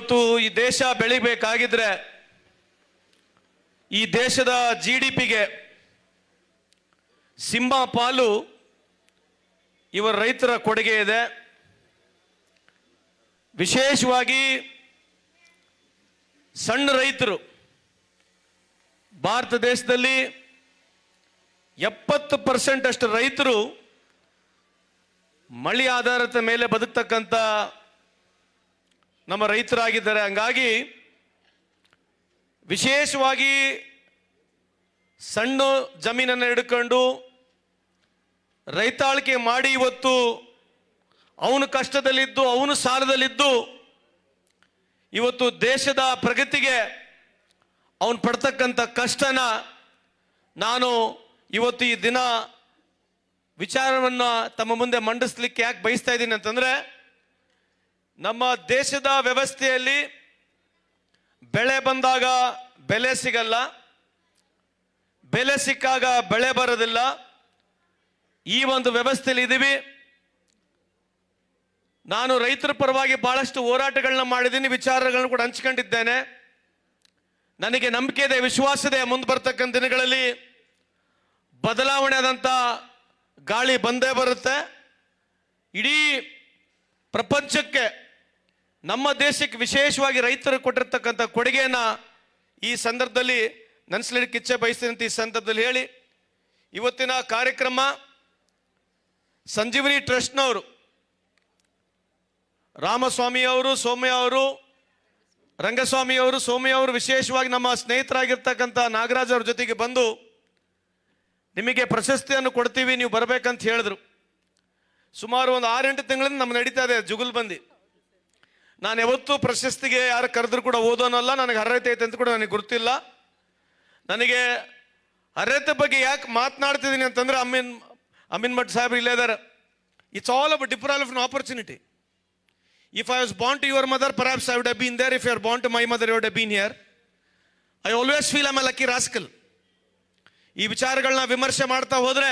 ಇವತ್ತು ಈ ದೇಶ ಬೆಳಿಬೇಕಾಗಿದ್ರೆ ಈ ದೇಶದ ಜಿ ಡಿ ಪಿಗೆ ಸಿಂಹ ಪಾಲು ಇವರ ರೈತರ ಕೊಡುಗೆ ಇದೆ. ವಿಶೇಷವಾಗಿ ಸಣ್ಣ ರೈತರು ಭಾರತ ದೇಶದಲ್ಲಿ ಎಪ್ಪತ್ತು ಪರ್ಸೆಂಟ್ ಅಷ್ಟು ರೈತರು ಮಳೆ ಆಧಾರದ ಮೇಲೆ ಬದುಕ್ತಕ್ಕಂಥ ನಮ್ಮ ರೈತರಾಗಿದ್ದಾರೆ. ಹಂಗಾಗಿ ವಿಶೇಷವಾಗಿ ಸಣ್ಣ ಜಮೀನನ್ನು ಹಿಡ್ಕೊಂಡು ರೈತಾಳ್ಕೆ ಮಾಡಿ ಇವತ್ತು ಅವನು ಕಷ್ಟದಲ್ಲಿದ್ದು, ಅವನು ಸಾಲದಲ್ಲಿದ್ದು ಇವತ್ತು ದೇಶದ ಪ್ರಗತಿಗೆ ಅವನು ಪಡ್ತಕ್ಕಂಥ ಕಷ್ಟನ ನಾನು ಇವತ್ತು ಈ ದಿನ ವಿಚಾರವನ್ನು ತಮ್ಮ ಮುಂದೆ ಮಂಡಿಸ್ಲಿಕ್ಕೆ ಯಾಕೆ ಬಯಸ್ತಾ ಇದ್ದೀನಿ ಅಂತಂದ್ರೆ ನಮ್ಮ ದೇಶದ ವ್ಯವಸ್ಥೆಯಲ್ಲಿ ಬೆಳೆ ಬಂದಾಗ ಬೆಲೆ ಸಿಗಲ್ಲ, ಬೆಲೆ ಸಿಕ್ಕಾಗ ಬೆಳೆ ಬರೋದಿಲ್ಲ. ಈ ಒಂದು ವ್ಯವಸ್ಥೆಯಲ್ಲಿ ಇದ್ದೀವಿ ನಾನು ರೈತರ ಪರವಾಗಿ ಬಹಳಷ್ಟು ಹೋರಾಟಗಳನ್ನ ಮಾಡಿದ್ದೀನಿ, ವಿಚಾರಗಳನ್ನು ಕೂಡ ಹಂಚ್ಕೊಂಡಿದ್ದೇನೆ. ನನಗೆ ನಂಬಿಕೆ ಇದೆ, ವಿಶ್ವಾಸ ಇದೆ, ಮುಂದೆ ಬರ್ತಕ್ಕಂಥ ದಿನಗಳಲ್ಲಿ ಬದಲಾವಣೆ ಆದಂಥ ಗಾಳಿ ಬಂದೇ ಬರುತ್ತೆ. ಇಡೀ ಪ್ರಪಂಚಕ್ಕೆ ನಮ್ಮ ದೇಶಕ್ಕೆ ವಿಶೇಷವಾಗಿ ರೈತರು ಕೊಟ್ಟಿರ್ತಕ್ಕಂಥ ಕೊಡುಗೆಯನ್ನ ಈ ಸಂದರ್ಭದಲ್ಲಿ ನೆನೆಸ್ಲಿಕ್ಕೆ ಇಚ್ಛೆ ಬಯಸ್ತೀನಿ ಅಂತ ಈ ಸಂದರ್ಭದಲ್ಲಿ ಹೇಳಿ. ಇವತ್ತಿನ ಕಾರ್ಯಕ್ರಮ ಸಂಜೀವಿನಿ ಟ್ರಸ್ಟ್ನವರು ರಾಮಸ್ವಾಮಿ ಅವರು, ಸೌಮ್ಯ ಅವರು, ರಂಗಸ್ವಾಮಿ ಅವರು, ಸೌಮ್ಯ ಅವರು ವಿಶೇಷವಾಗಿ ನಮ್ಮ ಸ್ನೇಹಿತರಾಗಿರ್ತಕ್ಕಂಥ ನಾಗರಾಜ್ ಅವ್ರ ಜೊತೆಗೆ ಬಂದು ನಿಮಗೆ ಪ್ರಶಸ್ತಿಯನ್ನು ಕೊಡ್ತೀವಿ, ನೀವು ಬರಬೇಕಂತ ಹೇಳಿದ್ರು. ಸುಮಾರು ಒಂದು ಆರೆಂಟು ತಿಂಗಳಿಂದ ನಮ್ಮ ನಡೀತಾ ಇದೆ ಜುಗುಲ್ಬಂದಿ ನಾನು ಯಾವತ್ತೂ ಪ್ರಶಸ್ತಿಗೆ ಯಾರು ಕರೆದ್ರು ಕೂಡ ಓದೋನಲ್ಲ ನನಗೆ ಅರ್ಹತೆ ಐತೆ ಅಂತ ಕೂಡ ನನಗೆ ಗೊತ್ತಿಲ್ಲ ನನಗೆ ಅರ್ಹತೆ ಬಗ್ಗೆ ಯಾಕೆ ಮಾತನಾಡ್ತಿದ್ದೀನಿ ಅಂತಂದ್ರೆ ಅಮೀನ್ ಅಮೀನ್ ಭಟ್ ಸಾಹೇಬ್ರು ಇಲ್ಲೇ ಇದ್ದಾರೆ it's all about different of an opportunity if I was born to your mother perhaps I there. If you are born to my mother, you would have been here. I always feel I'm a lucky rascal. ಈ ವಿಚಾರಗಳನ್ನ ವಿಮರ್ಶೆ ಮಾಡ್ತಾ ಹೋದರೆ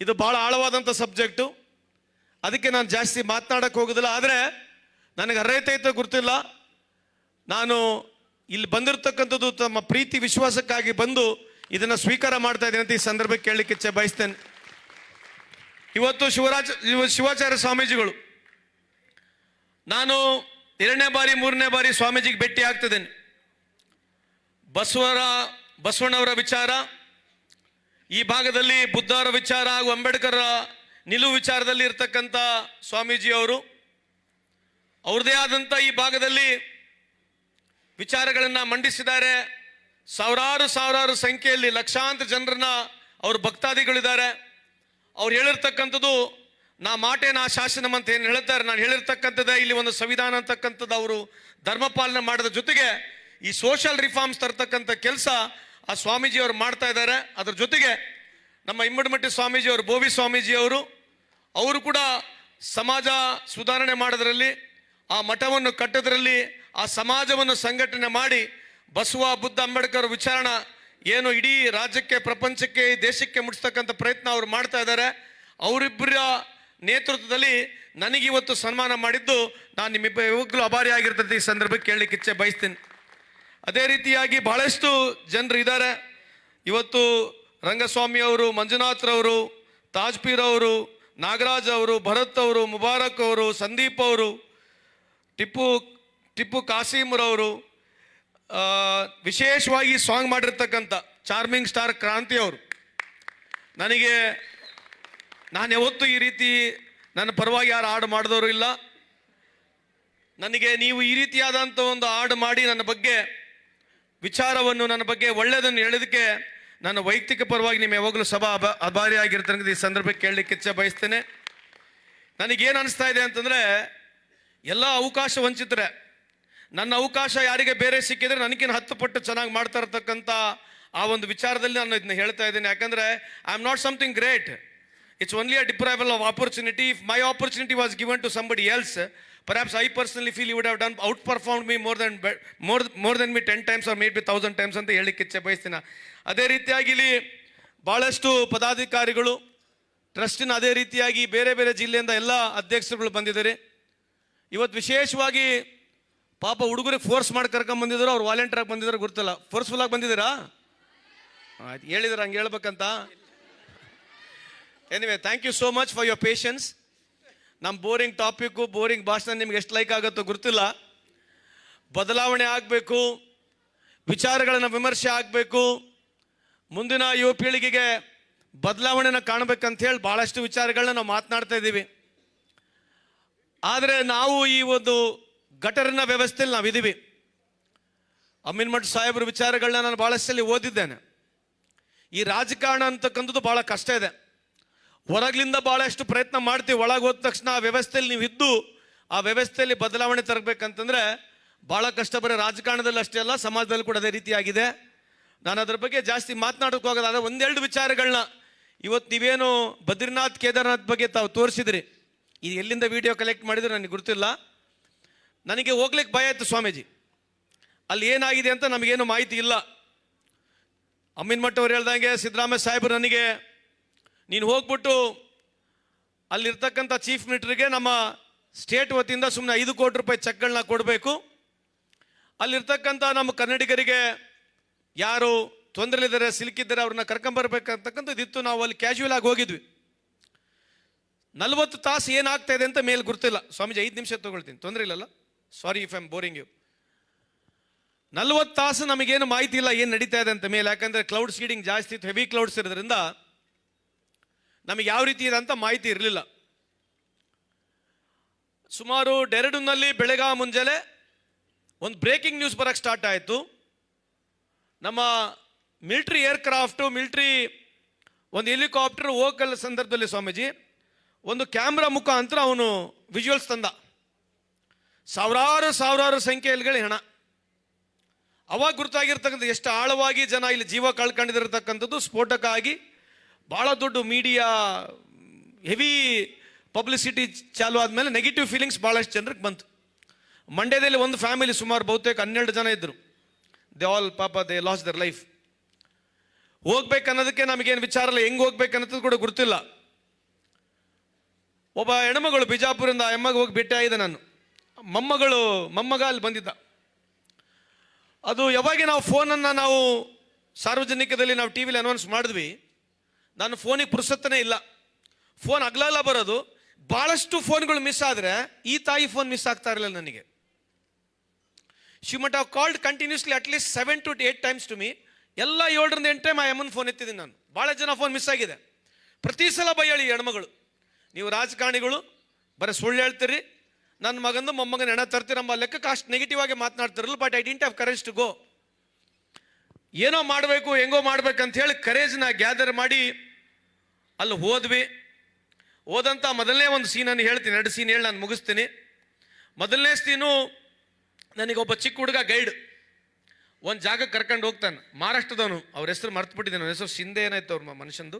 ಇದು ಭಾಳ ಆಳವಾದಂಥ subject ಅದಕ್ಕೆ ನಾನು ಜಾಸ್ತಿ ಮಾತನಾಡಕ್ಕೆ ಹೋಗೋದಿಲ್ಲ ಆದರೆ ನನಗೆ ಅರ್ಹತೆ ಗೊತ್ತಿಲ್ಲ. ನಾನು ಇಲ್ಲಿ ಬಂದಿರತಕ್ಕಂಥದ್ದು ತಮ್ಮ ಪ್ರೀತಿ ವಿಶ್ವಾಸಕ್ಕಾಗಿ ಬಂದು ಇದನ್ನು ಸ್ವೀಕಾರ ಮಾಡ್ತಾ ಇದ್ದೀನಿ ಅಂತ ಈ ಸಂದರ್ಭಕ್ಕೆ ಕೇಳಲಿಕ್ಕೆ ಇಚ್ಛೆ ಬಯಸ್ತೇನೆ. ಇವತ್ತು ಶಿವರಾಜ ಶಿವ- ಶಿವಾಚಾರ್ಯ ಸ್ವಾಮೀಜಿಗಳು, ನಾನು ಎರಡನೇ ಬಾರಿ, ಮೂರನೇ ಬಾರಿ ಸ್ವಾಮೀಜಿಗೆ ಭೇಟಿ ಆಗ್ತಿದ್ದೇನೆ. ಬಸವರ, ಬಸವಣ್ಣವರ ವಿಚಾರ, ಈ ಭಾಗದಲ್ಲಿ ಬುದ್ಧವರ ವಿಚಾರ ಹಾಗೂ ಅಂಬೇಡ್ಕರ್ ನಿಲುವು ವಿಚಾರದಲ್ಲಿ ಇರ್ತಕ್ಕಂಥ ಸ್ವಾಮೀಜಿ ಅವರು ಅವ್ರದೇ ಆದಂಥ ಈ ಭಾಗದಲ್ಲಿ ವಿಚಾರಗಳನ್ನು ಮಂಡಿಸಿದ್ದಾರೆ. ಸಾವಿರಾರು ಸಾವಿರಾರು ಸಂಖ್ಯೆಯಲ್ಲಿ ಲಕ್ಷಾಂತರ ಜನರನ್ನ ಅವ್ರ ಭಕ್ತಾದಿಗಳಿದ್ದಾರೆ. ಅವ್ರು ಹೇಳಿರ್ತಕ್ಕಂಥದ್ದು, ನಾ ಮಾಟೆ ನಾ ಶಾಸನಂ ಅಂತ ಏನು ಹೇಳ್ತಾರೆ. ನಾನು ಹೇಳಿರ್ತಕ್ಕಂಥದ್ದೇ ಇಲ್ಲಿ ಒಂದು ಸಂವಿಧಾನ ಅಂತಕ್ಕಂಥದ್ದು ಅವರು ಧರ್ಮ ಪಾಲನೆ ಮಾಡೋದ್ರ ಜೊತೆಗೆ ಈ ಸೋಷಿಯಲ್ ರಿಫಾರ್ಮ್ಸ್ ತರ್ತಕ್ಕಂಥ ಕೆಲಸ ಆ ಸ್ವಾಮೀಜಿ ಅವರು ಮಾಡ್ತಾ ಇದ್ದಾರೆ. ಅದ್ರ ಜೊತೆಗೆ ನಮ್ಮ ಇಮ್ಮಡಿಮಟ್ಟಿ ಸ್ವಾಮೀಜಿ ಅವರು, ಬೋವಿ ಸ್ವಾಮೀಜಿ ಅವರು ಅವರು ಕೂಡ ಸಮಾಜ ಸುಧಾರಣೆ ಮಾಡೋದ್ರಲ್ಲಿ ಆ ಮಠವನ್ನು ಕಟ್ಟೋದ್ರಲ್ಲಿ ಆ ಸಮಾಜವನ್ನು ಸಂಘಟನೆ ಮಾಡಿ ಬಸವ, ಬುದ್ಧ, ಅಂಬೇಡ್ಕರ್ ವಿಚಾರಣ ಏನು ಇಡೀ ರಾಜ್ಯಕ್ಕೆ, ಪ್ರಪಂಚಕ್ಕೆ ದೇಶಕ್ಕೆ ಮುಟ್ಟಿಸ್ತಕ್ಕಂಥ ಪ್ರಯತ್ನ ಅವರು ಮಾಡ್ತಾ ಇದ್ದಾರೆ. ಅವರಿಬ್ಬರ ನೇತೃತ್ವದಲ್ಲಿ ನನಗಿವತ್ತು ಸನ್ಮಾನ ಮಾಡಿದ್ದು ನಾನು ನಿಮ್ಮಿಬ್ಬ ಯಾವಾಗಲೂ ಅಭಾರಿ ಆಗಿರ್ತದೆ ಈ ಸಂದರ್ಭಕ್ಕೆ ಕೇಳಲಿಕ್ಕೆ ಇಚ್ಛೆ ಬಯಸ್ತೀನಿ. ಅದೇ ರೀತಿಯಾಗಿ ಬಹಳಷ್ಟು ಜನರು ಇದ್ದಾರೆ. ಇವತ್ತು ರಂಗಸ್ವಾಮಿ ಅವರು ಮಂಜುನಾಥ್ರವರು ತಾಜ್ಪೀರ್ ಅವರು, ನಾಗರಾಜ್ ಅವರು, ಭರತ್ ಅವರು, ಮುಬಾರಕ್ ಅವರು, ಸಂದೀಪ್ ಅವರು ಟಿಪ್ಪು ಟಿಪ್ಪು ಕಾಸೀಮ್ರವರು ವಿಶೇಷವಾಗಿ ಸಾಂಗ್ ಮಾಡಿರ್ತಕ್ಕಂಥ ಚಾರ್ಮಿಂಗ್ ಸ್ಟಾರ್ ಕ್ರಾಂತಿ ಅವರು. ನನಗೆ, ನಾನು ಯಾವತ್ತೂ ಈ ರೀತಿ ನನ್ನ ಪರವಾಗಿ ಯಾರು ಹಾಡು ಮಾಡಿದವರು ಇಲ್ಲ. ನನಗೆ ನೀವು ಈ ರೀತಿಯಾದಂಥ ಒಂದು ಹಾಡು ಮಾಡಿ ನನ್ನ ಬಗ್ಗೆ ವಿಚಾರವನ್ನು, ನನ್ನ ಬಗ್ಗೆ ಒಳ್ಳೆಯದನ್ನು ಹೇಳೋದಕ್ಕೆ ನನ್ನ ವೈಯಕ್ತಿಕ ಪರವಾಗಿ ನಿಮ್ಮ ಯಾವಾಗಲೂ ಸಭಾ ಅಭ ಅಭಾರಿಯಾಗಿರ್ತಕ್ಕಂಥ ಈ ಸಂದರ್ಭಕ್ಕೆ ಕೇಳಲಿಕ್ಕೆ ಇಚ್ಛೆ ಬಯಸ್ತೇನೆ. ನನಗೇನು ಅನಿಸ್ತಾ ಇದೆ ಅಂತಂದರೆ ಎಲ್ಲ ಅವಕಾಶ ವಂಚಿತರೆ ನನ್ನ ಅವಕಾಶ ಯಾರಿಗೆ ಬೇರೆ ಸಿಕ್ಕಿದ್ರೆ ನನಗಿನ್ನ ಹತ್ತು ಪಟ್ಟು ಚೆನ್ನಾಗಿ ಮಾಡ್ತಾ ಇರ್ತಕ್ಕಂಥ ಆ ಒಂದು ವಿಚಾರದಲ್ಲಿ ನಾನು ಇದನ್ನ ಹೇಳ್ತಾ ಇದ್ದೀನಿ. ಯಾಕಂದರೆ I am not something great it's only a deprival of opportunity if my opportunity was given to somebody else perhaps I personally feel you would have done outperform me more than more more than me ten times or maybe thousand times ಅಂತ ಹೇಳಿಕ್ಕೆ ಇಚ್ಛೆ ಬಯಸ್ತೀನಿ. ಅದೇ ರೀತಿಯಾಗಿ ಇಲ್ಲಿ ಭಾಳಷ್ಟು ಪದಾಧಿಕಾರಿಗಳು ಟ್ರಸ್ಟಿನ ಅದೇ ರೀತಿಯಾಗಿ ಬೇರೆ ಬೇರೆ ಜಿಲ್ಲೆಯಿಂದ ಎಲ್ಲ ಅಧ್ಯಕ್ಷರುಗಳು ಬಂದಿದ್ದಾರೆ. ಇವತ್ತು ವಿಶೇಷವಾಗಿ ಪಾಪ ಹುಡುಗರಿಗೆ ಫೋರ್ಸ್ ಮಾಡಿ ಕರ್ಕೊಂಡ್ ಬಂದಿದ್ರು, ಅವ್ರು ವಾಲಂಟಿಯರ್ ಆಗಿ ಬಂದಿದ್ರು, ಗೊತ್ತಿಲ್ಲ. ಫೋರ್ಸ್ಫುಲ್ ಆಗಿ ಬಂದಿದ್ದೀರಾ? ಆಯ್ತು, ಹೇಳಿದ್ರ ಹಂಗೆ ಹೇಳ್ಬೇಕಂತ. Anyway thank you so much for your patience ನಮ್ಮ ಬೋರಿಂಗ್ ಟಾಪಿಕ್ಕು ಬೋರಿಂಗ್ ಭಾಷಣ ನಿಮ್ಗೆ ಎಷ್ಟು ಲೈಕ್ ಆಗುತ್ತೋ ಗೊತ್ತಿಲ್ಲ. ಬದಲಾವಣೆ ಆಗಬೇಕು, ವಿಚಾರಗಳನ್ನು ವಿಮರ್ಶೆ ಆಗಬೇಕು. ಮುಂದಿನ ಯುವ ಪೀಳಿಗೆಗೆ ಬದಲಾವಣೆನ ಕಾಣಬೇಕಂತ ಹೇಳಿ ಭಾಳಷ್ಟು ವಿಚಾರಗಳನ್ನ ನಾವು ಮಾತನಾಡ್ತಾ ಇದ್ದೀವಿ. ಆದರೆ ನಾವು ಈ ಒಂದು ಗಟರಿನ ವ್ಯವಸ್ಥೆಯಲ್ಲಿ ನಾವಿದ್ದೀವಿ. ಅಮೀನ್ಮಠ್ ಸಾಹೇಬ್ರ ವಿಚಾರಗಳನ್ನ ನಾನು ಭಾಳಷ್ಟಲ್ಲಿ ಓದಿದ್ದೇನೆ. ಈ ರಾಜಕಾರಣ ಅಂತಕ್ಕಂಥದ್ದು ಭಾಳ ಕಷ್ಟ ಇದೆ. ಹೊರಗ್ಲಿಂದ ಭಾಳಷ್ಟು ಪ್ರಯತ್ನ ಮಾಡ್ತೀವಿ. ಒಳಗೆ ಹೋದ ತಕ್ಷಣ ಆ ವ್ಯವಸ್ಥೆಯಲ್ಲಿ ನೀವು ಇದ್ದು ಆ ವ್ಯವಸ್ಥೆಯಲ್ಲಿ ಬದಲಾವಣೆ ತರಬೇಕಂತಂದ್ರೆ ಭಾಳ ಕಷ್ಟ. ಬರೋ ರಾಜಕಾರಣದಲ್ಲಿ ಅಷ್ಟೇ ಅಲ್ಲ, ಸಮಾಜದಲ್ಲಿ ಕೂಡ ಅದೇ ರೀತಿಯಾಗಿದೆ. ನಾನು ಅದ್ರ ಬಗ್ಗೆ ಜಾಸ್ತಿ ಮಾತನಾಡೋಕ್ಕೋಗಲ್ಲ. ಆದರೆ ಒಂದೆರಡು ವಿಚಾರಗಳನ್ನ ಇವತ್ತು ನೀವೇನು ಬದ್ರಿನಾಥ್ ಕೇದಾರ್ನಾಥ್ ಬಗ್ಗೆ ತಾವು ತೋರಿಸಿದ್ರಿ. ಇದು ಎಲ್ಲಿಂದ ವಿಡಿಯೋ ಕಲೆಕ್ಟ್ ಮಾಡಿದ್ರು ನನಗೆ ಗೊತ್ತಿಲ್ಲ. ನನಗೆ ಹೋಗ್ಲಿಕ್ಕೆ ಭಯ ಇತ್ತು ಸ್ವಾಮೀಜಿ. ಅಲ್ಲಿ ಏನಾಗಿದೆ ಅಂತ ನಮಗೇನು ಮಾಹಿತಿ ಇಲ್ಲ. ಅಮ್ಮಿನ ಮಠ್ ಅವ್ರು ಹೇಳ್ದಂಗೆ, ಸಿದ್ದರಾಮಯ್ಯ ಸಾಹೇಬರು ನನಗೆ, ನೀನು ಹೋಗ್ಬಿಟ್ಟು ಅಲ್ಲಿರ್ತಕ್ಕಂಥ ಚೀಫ್ ಮಿನಿಸ್ಟರ್ಗೆ ನಮ್ಮ ಸ್ಟೇಟ್ ವತಿಯಿಂದ ಸುಮ್ಮನೆ ಐದು ಕೋಟಿ ರೂಪಾಯಿ ಚೆಕ್ಗಳನ್ನ ಕೊಡಬೇಕು. ಅಲ್ಲಿರ್ತಕ್ಕಂಥ ನಮ್ಮ ಕನ್ನಡಿಗರಿಗೆ ಯಾರು ತೊಂದರೆಲಿದ್ದಾರೆ, ಸಿಲುಕಿದ್ದಾರೆ, ಅವ್ರನ್ನ ಕರ್ಕೊಂಬರ್ಬೇಕಂತಕ್ಕಂಥದ್ದು ಇತ್ತು ನಾವು ಅಲ್ಲಿ ಕ್ಯಾಶುವಲ್ ಆಗಿ ಹೋಗಿದ್ವಿ. ನಲ್ವತ್ತು ತಾಸು ಏನಾಗ್ತಾ ಇದೆ ಅಂತ ಮೇಲೆ ಗೊತ್ತಿಲ್ಲ ಸ್ವಾಮೀಜಿ, ಐದು ನಿಮಿಷ ತಗೊಳ್ತೀನಿ. ತೊಂದರೆ ಇಲ್ಲಲ್ಲ? Sorry if I'm boring you ನಲ್ವತ್ತು ತಾಸು ನಮಗೇನು ಮಾಹಿತಿ ಇಲ್ಲ ಏನು ನಡೀತಾ ಇದೆ ಅಂತ ಮೇಲೆ. ಯಾಕಂದರೆ ಕ್ಲೌಡ್ ಸೀಡಿಂಗ್ ಜಾಸ್ತಿ ಇತ್ತು ಹೆವಿ ಕ್ಲೌಡ್ಸ್ ಇರೋದ್ರಿಂದ ನಮಗೆ ಯಾವ ರೀತಿ ಇದೆ ಅಂತ ಮಾಹಿತಿ ಇರಲಿಲ್ಲ. ಸುಮಾರು ಡೆರಡುನಲ್ಲಿ ಬೆಳಗಾ ಮುಂಜಾನೆ ಒಂದು ಬ್ರೇಕಿಂಗ್ ನ್ಯೂಸ್ ಬರೋಕ್ಕೆ ಸ್ಟಾರ್ಟ್ ಆಯಿತು. ನಮ್ಮ ಮಿಲ್ಟ್ರಿ ಏರ್ಕ್ರಾಫ್ಟು ಮಿಲ್ಟ್ರಿ ಒಂದು ಹೆಲಿಕಾಪ್ಟರ್ ಹೋಗಲ್ಲ ಸಂದರ್ಭದಲ್ಲಿ ಸ್ವಾಮೀಜಿ ಒಂದು ಕ್ಯಾಮ್ರಾ ಮುಖಾಂತರ ಅವನು ವಿಜುವಲ್ಸ್ ತಂದ. ಸಾವಿರಾರು ಸಾವಿರಾರು ಸಂಖ್ಯೆಯಲ್ಲಿ ಹಣ. ಅವಾಗ ಗುರುತಾಗಿರ್ತಕ್ಕಂಥ ಎಷ್ಟು ಆಳವಾಗಿ ಜನ ಇಲ್ಲಿ ಜೀವ ಕಳ್ಕೊಂಡಿರತಕ್ಕಂಥದ್ದು ಸ್ಫೋಟಕ ಆಗಿ ಭಾಳ ದೊಡ್ಡ ಮೀಡಿಯಾ ಹೆವಿ ಪಬ್ಲಿಸಿಟಿ ಚಾಲು ಆದಮೇಲೆ ನೆಗೆಟಿವ್ ಫೀಲಿಂಗ್ಸ್ ಭಾಳಷ್ಟು ಜನರಿಗೆ ಬಂತು. ಮಂಡ್ಯದಲ್ಲಿ ಒಂದು ಫ್ಯಾಮಿಲಿ ಸುಮಾರು ಬಹುತೇಕ ಹನ್ನೆರಡು ಜನ ಇದ್ದರು ದೇ ಆಲ್ ಪಾಪ ದೇ ಲಾಸ್ ದರ್ ಲೈಫ್ ಹೋಗ್ಬೇಕನ್ನೋದಕ್ಕೆ ನಮಗೇನು ವಿಚಾರ ಇಲ್ಲ. ಹೆಂಗೆ ಹೋಗ್ಬೇಕನ್ನೋದು ಕೂಡ ಗೊತ್ತಿಲ್ಲ ಒಬ್ಬ ಹೆಣ್ಮಗಳು ಬಿಜಾಪುರಿಂದ ಆ ಎಮ್ಮಗೆ ಹೋಗಿ ಭೇಟಿ ಆಗಿದೆ ನಾನು. ಮೊಮ್ಮಗಳು ಮೊಮ್ಮಗ ಅಲ್ಲಿ ಬಂದಿದ್ದ. ಅದು ಯಾವಾಗ ನಾವು ಫೋನನ್ನು ನಾವು ಸಾರ್ವಜನಿಕದಲ್ಲಿ ನಾವು ಟಿ ವಿಲಿ ಅನೌನ್ಸ್ ಮಾಡಿದ್ವಿ. ನಾನು ಫೋನಿಗೆ ಪುರುಸತ್ತನೇ ಇಲ್ಲ. ಫೋನ್ ಅಗ್ಲಲ್ಲ ಬರೋದು. ಭಾಳಷ್ಟು ಫೋನ್ಗಳು ಮಿಸ್ ಆದರೆ ಈ ತಾಯಿ ಫೋನ್ ಮಿಸ್ ಆಗ್ತಾ ಇರಲಿಲ್ಲ ನನಗೆ. She must have called continuously at least seven to eight times to me ಎಲ್ಲ ಏಳರಿಂದ ಎಂಟು ಟೈಮ್ ಆ ಎಮ್ಮನ ಫೋನ್ ಎತ್ತಿದ್ದೀನಿ ನಾನು. ಭಾಳ ಜನ ಫೋನ್ ಮಿಸ್ ಆಗಿದೆ. ಪ್ರತಿ ಸಲ ಬೈಯಳಿ ಹೆಣ್ಮಗಳು. ನೀವು ರಾಜಕಾರಣಿಗಳು, ಬರೀ ಸುಳ್ಳು ಹೇಳ್ತೀರಿ. ನನ್ನ ಮಗಂದು ಮೊಮ್ಮಗನ ಹೆಣ ತರ್ತೀರಮ್ಮ ಲೆಕ್ಕಕ್ಕೆ ಅಷ್ಟು ನೆಗೆಟಿವ್ ಆಗಿ ಮಾತನಾಡ್ತಿರಲ್ಲ but I didn't have courage to go ಏನೋ ಮಾಡಬೇಕು, ಹೆಂಗೋ ಮಾಡ್ಬೇಕಂತ ಹೇಳಿ ಕರೇಜ್ನ ಗ್ಯಾದರ್ ಮಾಡಿ ಅಲ್ಲಿ ಹೋದ್ವಿ. ಹೋದಂಥ ಮೊದಲನೇ ಒಂದು ಸೀನನ್ನು ಹೇಳ್ತೀನಿ, ಎರಡು ಸೀನ್ ಹೇಳಿ ನಾನು ಮುಗಿಸ್ತೀನಿ. ಮೊದಲನೇ ಸೀನು ನನಗೊಬ್ಬ ಚಿಕ್ಕ ಹುಡುಗ ಗೈಡ್ ಒಂದು ಜಾಗಕ್ಕೆ ಕರ್ಕೊಂಡು ಹೋಗ್ತಾನೆ, ಮಹಾರಾಷ್ಟ್ರದವನು. ಅವ್ರ ಹೆಸರು ಮರ್ತು ಬಿಟ್ಟಿದ್ದಾನೆ ಹೆಸರು ಶಿಂದೆ ಏನಾಯ್ತು ಅವ್ರ ಮನುಷ್ಯಂದು.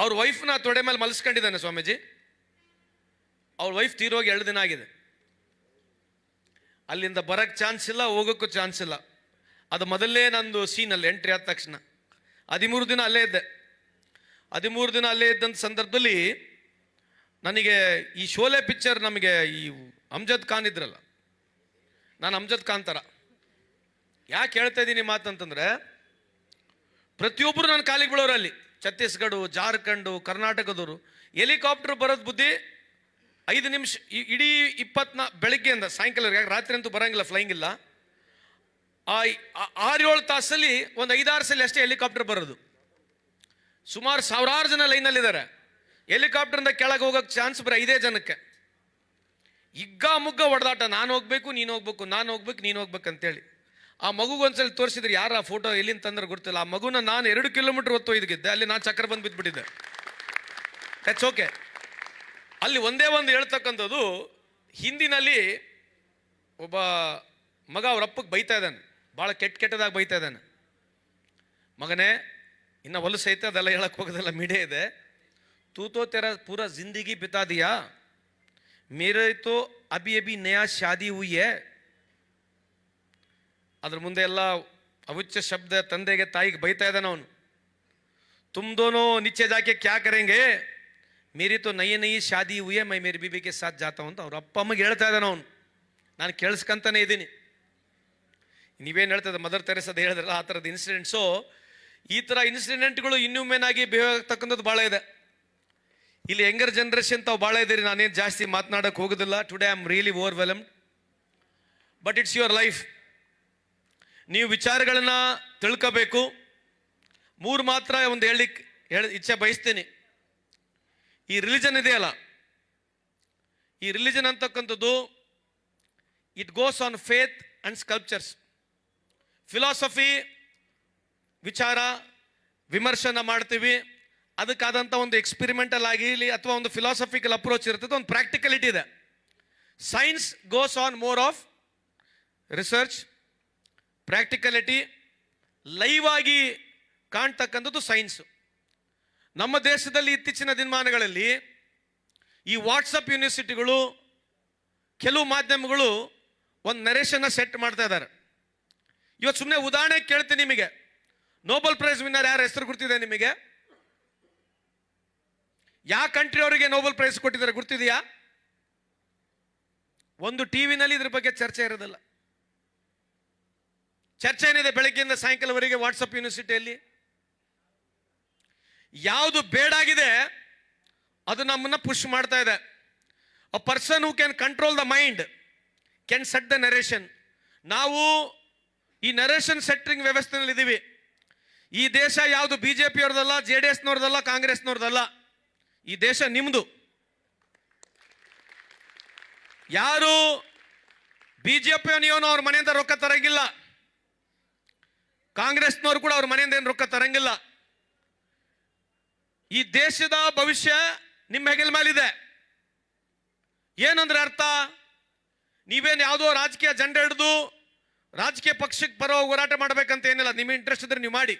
ಅವ್ರ ವೈಫ್ನ ತೊಡೆ ಮೇಲೆ ಮಲಸ್ಕೊಂಡಿದ್ದಾನೆ ಸ್ವಾಮೀಜಿ. ಅವ್ರ ವೈಫ್ ತೀರೋಗಿ ಎರಡು ದಿನ ಆಗಿದೆ. ಅಲ್ಲಿಂದ ಬರಕ್ಕೆ ಚಾನ್ಸ್ ಇಲ್ಲ, ಹೋಗೋಕ್ಕೂ ಚಾನ್ಸ್ ಇಲ್ಲ. ಅದು ಮೊದಲೇ ನಂದು ಅಲ್ಲಿ ಎಂಟ್ರಿ ಆದ ತಕ್ಷಣ. ಹದಿಮೂರು ದಿನ ಅಲ್ಲೇ ಇದ್ದೆ. ಹದಿಮೂರು ದಿನ ಅಲ್ಲೇ ಇದ್ದಂಥ ಸಂದರ್ಭದಲ್ಲಿ ನನಗೆ ಈ ಶೋಲೆ ಪಿಕ್ಚರ್ ನಮಗೆ ಈ ಅಮ್ಜದ್ ಖಾನ್ ಇದ್ರಲ್ಲ. ನಾನು ಅಮ್ಜದ್ ಖಾನ್ ಥರ ಯಾಕೆ ಹೇಳ್ತಾ ಇದ್ದೀನಿ ಮಾತಂತಂದರೆ ಪ್ರತಿಯೊಬ್ಬರು ನನ್ನ ಕಾಲಿಗೆ ಬೀಳೋರು ಅಲ್ಲಿ. ಛತ್ತೀಸ್ಗಢ ಜಾರ್ಖಂಡು, ಕರ್ನಾಟಕದವರು ಹೆಲಿಕಾಪ್ಟರ್ ಬರೋದು ಬುದ್ಧಿ ಐದು ನಿಮಿಷ ಇಡೀ ಇಪ್ಪತ್ನಾ, ಬೆಳಗ್ಗೆಯಿಂದ ಸಾಯಂಕಾಲ ಯಾಕೆ ರಾತ್ರಿ ಅಂತೂ ಬರೋಂಗಿಲ್ಲ ಫ್ಲೈಯಿಂಗ್ ಇಲ್ಲ. ಆ ಆ- ಆರು ಏಳು ತಾಸಲ್ಲಿ ಒಂದು ಐದಾರು ಸಲ ಅಷ್ಟೇ ಹೆಲಿಕಾಪ್ಟರ್ ಬರೋದು. ಸುಮಾರು ಸಾವಿರಾರು ಜನ ಲೈನಲ್ಲಿದ್ದಾರೆ. ಹೆಲಿಕಾಪ್ಟರ್ನಿಂದ ಕೆಳಗೆ ಹೋಗೋಕೆ ಚಾನ್ಸ್ ಬರೀ ಐದೇ ಜನಕ್ಕೆ. ಇಗ್ಗ ಮುಗ್ಗ ಹೊಡೆದಾಟ, ನಾನು ಹೋಗ್ಬೇಕು, ನೀನು ಹೋಗ್ಬೇಕು, ನಾನು ಹೋಗ್ಬೇಕು, ನೀನು ಹೋಗ್ಬೇಕು ಅಂತೇಳಿ. ಆ ಮಗು ಒಂದ್ಸಲ ತೋರಿಸಿದ್ರೆ ಯಾರು ಆ ಫೋಟೋ ಎಲ್ಲಿಂದ ತಂದ್ರೆ ಗೊತ್ತಿಲ್ಲ. ಆ ಮಗುನ ನಾನು ಎರಡು ಕಿಲೋಮೀಟರ್ ಹೊತ್ತು ಒಯ್ದಿದ್ದೆ ಅಲ್ಲಿ ನಾನು ಚಕ್ರ ಬಂದು ಬಿದ್ದುಬಿಟ್ಟಿದ್ದೆ ದಟ್ಸ್ ಓಕೆ ಅಲ್ಲಿ ಒಂದೇ ಒಂದು ಹೇಳ್ತಕ್ಕಂಥದ್ದು, ಹಿಂದಿನಲ್ಲಿ ಒಬ್ಬ ಮಗ ಅವ್ರ ಅಪ್ಪಗೆ ಬೈತಾ ಇದ್ದಾನೆ. ಭಾಳ ಕೆಟ್ಟ ಕೆಟ್ಟದಾಗಿ ಬೈತಾ ಇದ್ದಾನೆ. ಮಗನೇ, ಇನ್ನು ಹೊಲಸು ಐತೆ, ಅದೆಲ್ಲ ಹೇಳಕ್ಕೆ ಹೋಗೋದೆಲ್ಲ ಮಿಡೆ ಇದೆ. ತೂತೋ ತೆರ ಪೂರಾ ಜಿಂದಗಿ ಬಿತಾ ದಿಯಾ ಮೇರೆ ತೋ ಅಭಿ ಅಭಿ ನಯಾ ಶಾದಿ ಹುಯಿ ಅದ್ರ ಮುಂದೆ ಎಲ್ಲ ಅವುಚ್ಚ ಶಬ್ದ ತಂದೆಗೆ ತಾಯಿಗೆ ಬೈತಾ ಇದ್ದಾನೆ ಅವನು. ತುಮ್ ದೋನೋ ನಿಚ್ಚೆ ಜಾಕೆ ಕ್ಯಾ ಕರೆಂಗೆ? ಮೇರಿ ತೋ ನಯಿ ನಯಿ ಶಾದಿ ಉಯೇ ಮೈ ಮೇರಿ ಬಿಬಿಗೆ ಸಾಥ್ ಜಾತ ಅಂತ ಅವ್ರ ಅಪ್ಪ ಅಮ್ಮಗೆ ಹೇಳ್ತಾ ಇದ್ದಾನೆ ಅವನು. ನಾನು ಕೇಳಿಸ್ಕೊಂತಾನೆ ಇದ್ದೀನಿ. ನೀವೇನು ಹೇಳ್ತದೆ ಮದರ್ ತೆರೆಸದ ಹೇಳಿದ್ರಲ್ಲ, ಆ ಥರದ ಇನ್ಸಿಡೆಂಟ್ಸು. ಈ ಥರ ಇನ್ಸಿಡೆಂಟ್ಗಳು ಇನ್ನೊಮ್ಮೆನಾಗಿ ಬಿಹೇವ್ ಆಗ್ತಕ್ಕಂಥದ್ದು ಭಾಳ ಇದೆ. ಇಲ್ಲಿ ಯಂಗರ್ ಜನ್ರೇಷನ್ ತಾವು ಭಾಳ ಇದ್ದೀರಿ ನಾನೇನು ಜಾಸ್ತಿ ಮಾತನಾಡಕ್ಕೆ ಹೋಗೋದಿಲ್ಲ. Today I am really overwhelmed but it's your life ನೀವು ವಿಚಾರಗಳನ್ನ ತಿಳ್ಕೋಬೇಕು. ಮೂರು ಮಾತ್ರ ಒಂದು ಹೇಳಿ ಹೇಳ, ಇಚ್ಛೆ ಬಯಸ್ತೀನಿ. ಈ ರಿಲಿಜನ್ ಇದೆಯಲ್ಲ ಈ ರಿಲಿಜನ್ ಅಂತಕ್ಕಂಥದ್ದು it goes on faith and sculptures philosophy ವಿಚಾರ, ವಿಮರ್ಶನ ಮಾಡ್ತೀವಿ. ಅದಕ್ಕಾದಂಥ ಒಂದು ಎಕ್ಸ್ಪಿರಿಮೆಂಟಲ್ ಆಗಿರಲಿ ಅಥವಾ ಒಂದು ಫಿಲಾಸಫಿಕಲ್ ಅಪ್ರೋಚ್ ಇರ್ತದೆ, ಒಂದು ಪ್ರಾಕ್ಟಿಕಲಿಟಿ ಇದೆ. Science goes on more of research practicality live ಆಗಿ ಕಾಣ್ತಕ್ಕಂಥದ್ದು ಸೈನ್ಸು. ನಮ್ಮ ದೇಶದಲ್ಲಿ ಇತ್ತೀಚಿನ ದಿನಮಾನಗಳಲ್ಲಿ ಈ ವಾಟ್ಸಪ್ ಯೂನಿವರ್ಸಿಟಿಗಳು ಕೆಲವು ಮಾಧ್ಯಮಗಳು ಒಂದು ನರೇಶನ್ನ ಸೆಟ್ ಮಾಡ್ತಾ ಇದ್ದಾರೆ. ಇವತ್ತು ಸುಮ್ಮನೆ ಉದಾಹರಣೆ ಕೇಳ್ತೀನಿ ನಿಮಗೆ. ನೋಬೆಲ್ ಪ್ರೈಸ್ ವಿನ್ನರ್ ಯಾರ ಹೆಸರು ಗುರ್ತಿದೆ ನಿಮಗೆ? ಯಾವ ಕಂಟ್ರಿ ಅವರಿಗೆ ನೋಬೆಲ್ ಪ್ರೈಸ್ ಕೊಟ್ಟಿದ್ದಾರೆ, ಗುರ್ತಿದೆಯಾ? ಒಂದು ಟಿವಿನಲ್ಲಿ ಇದ್ರ ಬಗ್ಗೆ ಚರ್ಚೆ ಇರೋದಿಲ್ಲ. ಚರ್ಚೆ ಏನಿದೆ ಬೆಳಗ್ಗೆಯಿಂದ ಸಾಯಂಕಾಲವರೆಗೆ ವಾಟ್ಸಪ್ ಯೂನಿವರ್ಸಿಟಿಯಲ್ಲಿ? ಯಾವುದು ಬೇಡಾಗಿದೆ ಅದು ನಮ್ಮನ್ನ ಪುಷ್ ಮಾಡ್ತಾ ಇದೆ. A person who can control the mind can set the narration ನಾವು ಈ ನರೇಷನ್ ಸೆಟ್ಟಿಂಗ್ ವ್ಯವಸ್ಥೆನಲ್ಲಿ ಇದ್ದೀವಿ ಈ ದೇಶ ಯಾವುದು ಬಿ ಜೆ ಪಿಯವ್ರದಲ್ಲ ಜೆ ಡಿ ಎಸ್ನವ್ರದಲ್ಲ, ಕಾಂಗ್ರೆಸ್ನವ್ರದಲ್ಲ, ಈ ದೇಶ ನಿಮ್ಮದು ಯಾರು ಬಿ ಜೆ ಪಿಯವನು ಅವ್ರ ಮನೆಯಿಂದ ರೊಕ್ಕ ತರಂಗಿಲ್ಲ. ಕಾಂಗ್ರೆಸ್ನವ್ರು ಕೂಡ ಅವ್ರ ಮನೆಯಿಂದ ಏನು ರೊಕ್ಕ ತರಂಗಿಲ್ಲ. ಈ ದೇಶದ ಭವಿಷ್ಯ ನಿಮ್ಮ ಹೆಗಲ ಮೇಲಿದೆ. ಏನಂದ್ರೆ ಅರ್ಥ? ನೀವೇನು ಯಾವುದೋ ರಾಜಕೀಯ ಜಂಡ ಹಿಡಿದು ರಾಜಕೀಯ ಪಕ್ಷಕ್ಕೆ ಬರೋ ಹೋರಾಟ ಮಾಡ್ಬೇಕಂತ ಏನಿಲ್ಲ. ನಿಮ್ಮ ಇಂಟ್ರೆಸ್ಟ್ ಇದ್ರೆ ನೀವು ಮಾಡಿ.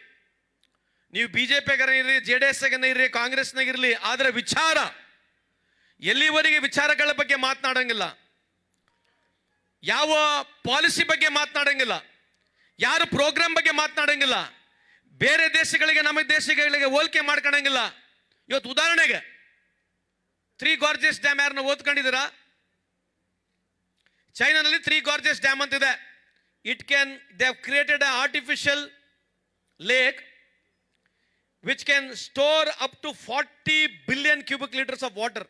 ನೀವು ಬಿ ಜೆ ಪಿಗಾರ ಇರ್ರಿ ಜೆ ಡಿ ಎಸ್ ಇರ್ರಿ, ಕಾಂಗ್ರೆಸ್ನಾಗ ಇರಲಿ, ಆದರೆ ವಿಚಾರ ಎಲ್ಲಿವರೆಗೆ ವಿಚಾರಗಳ ಬಗ್ಗೆ ಮಾತನಾಡಂಗಿಲ್ಲ. ಯಾವ ಪಾಲಿಸಿ ಬಗ್ಗೆ ಮಾತನಾಡಂಗಿಲ್ಲ. ಯಾರು ಪ್ರೋಗ್ರಾಮ್ ಬಗ್ಗೆ ಮಾತನಾಡಂಗಿಲ್ಲ. ಬೇರೆ ದೇಶಗಳಿಗೆ, ನಮ್ಮ ದೇಶಗಳಿಗೆ ಹೋಲಿಕೆ ಮಾಡ್ಕೊಳಂಗಿಲ್ಲ ಇವತ್ತು ಉದಾಹರಣೆಗೆ ತ್ರೀ ಗಾರ್ಜಿಯಸ್ ಡ್ಯಾಮ್ ಯಾರನ್ನ ಓದ್ಕೊಂಡಿದ್ದೀರಾ? ಚೈನಾನಲ್ಲಿ ತ್ರೀ ಗಾರ್ಜಿಯಸ್ ಡ್ಯಾಮ್ ಅಂತಿದೆ. It can they have created a artificial lake which can store up to forty billion cubic liters of water